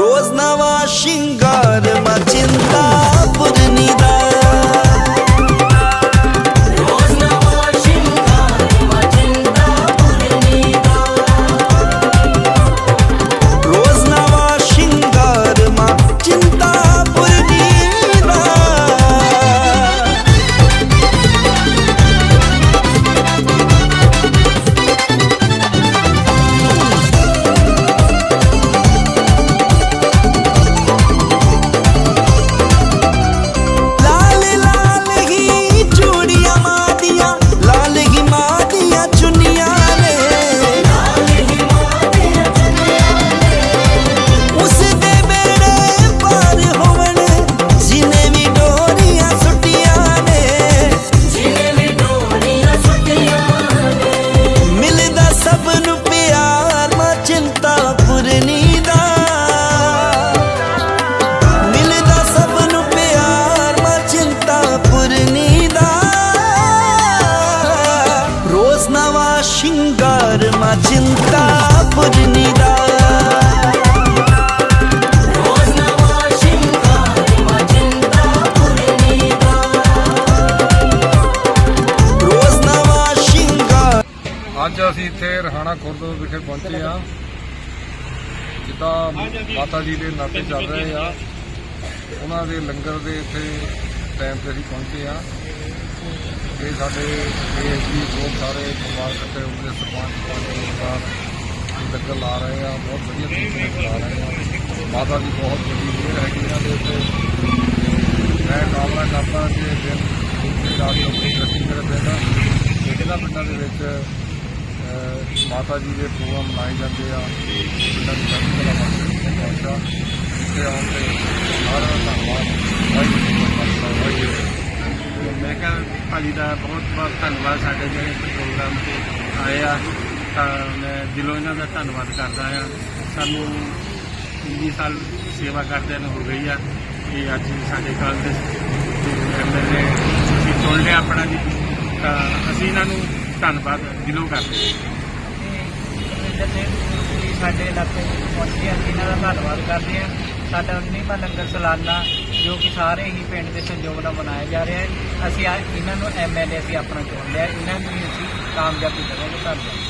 रोज नवा शिंगार माचिंदा पुरनिदा ਅੱਜ ਅਸੀਂ ਇੱਥੇ ਰਹਾਣਾ ਖੁਰਦ ਵਿਖੇ ਪਹੁੰਚੇ ਆ ਜਿੱਦਾਂ ਮਾਤਾ ਜੀ ਦੇ ਨਾਤੇ ਚੱਲ ਰਹੇ ਆ। ਉਹਨਾਂ ਦੇ ਲੰਗਰ ਦੇ ਇੱਥੇ ਟਾਈਮ ਤੇ ਅਸੀਂ ਪਹੁੰਚੇ ਆ ਇਹ ਸਾਡੇ ਏਐਸਜੀ ਬਹੁਤ ਸਾਰੇ ਪਰਿਵਾਰ ਇਕੱਠੇ ਹੋ ਕੇ ਸਰਪੰਚ ਪੰਚ ਲੰਗਰ ਲਾ ਰਹੇ ਆ, ਬਹੁਤ ਵਧੀਆ ਤਰੀਕੇ ਨਾਲ ਲਾ ਰਹੇ ਆ। ਮਾਤਾ ਦੀ ਬਹੁਤ ਵੱਡੀ ਮਿਹਰ ਹੈਗੀ ਇਹਨਾਂ ਦੇ ਉੱਤੇ। ਮੈਂ ਕਾਮਨਾ ਕਰਦਾ ਕਿ ਦਿਨ ਦੂਸਰੀ ਰਾਤ ਨੂੰ ਆਪਣੀ ਤਰੱਕੀ ਮੇਰੇ ਪਿੰਡ ਇਹਨਾਂ ਪਿੰਡਾਂ ਦੇ ਵਿੱਚ ਮਾਤਾ ਜੀ ਦੇ ਪ੍ਰੋਗਰਾਮ ਮਨਾਏ ਜਾਂਦੇ ਆ। ਪਿੰਡਾਂ ਦੀ ਚੜ੍ਹਦੀ ਕਲਾ ਵਾਸਤੇ ਪਹੁੰਚਾ ਇੱਥੇ ਆਉਣ ਤੇ ਸਾਰਿਆਂ ਦਾ ਧੰਨਵਾਦ। ਬਹੁਤ ਬਹੁਤ ਧੰਨਵਾਦ ਸਾਡੇ ਜਿਹੜੇ ਪ੍ਰੋਗਰਾਮ ਤੇ ਆਏ ਆ। ਤਾਂ ਮੈਂ ਦਿਲੋਂ ਇਹਨਾਂ ਦਾ ਧੰਨਵਾਦ ਕਰਦਾ ਆ। ਸਾਨੂੰ 20 ਸਾਲ ਸੇਵਾ ਕਰਦਿਆਂ ਨੂੰ ਹੋ ਗਈ ਆ ਕਿ ਅੱਜ ਸਾਡੇ ਕਾਲ ਦੇ ਐਮਐਲਏ ਅਸੀਂ ਚੁਣ ਲਿਆ ਆਪਣਾ ਜੀ। ਤਾਂ ਅਸੀਂ ਇਹਨਾਂ ਨੂੰ ਧੰਨਵਾਦ ਦਿਲੋਂ ਕਰਦੇ ਹਾਂ। ਸਾਡੇ ਇਲਾਕੇ ਪਹੁੰਚੇ ਆ। ਇਹਨਾਂ ਦਾ ਧੰਨਵਾਦ ਕਰਦੇ ਆ ਸਾਡਾ 19ਵਾਂ ਲੰਗਰ ਸਾਲਾਨਾ, ਜੋ ਕਿ ਸਾਰੇ ਹੀ ਪਿੰਡ ਦੇ ਸਹਿਯੋਗ ਨਾਲ ਮਨਾਇਆ ਜਾ ਰਿਹਾ ਹੈ। ਅਸੀਂ ਅੱਜ ਇਹਨਾਂ ਨੂੰ ਐਮਐਲਏ ਅਸੀਂ ਆਪਣਾ ਚੁਣ ਲਿਆ। ਇਹਨਾਂ ਨੂੰ ਹੀ ਅਸੀਂ ਕਾਮਯਾਬੀ ਦੇਵਾਂਗੇ। ਧੰਨਵਾਦ।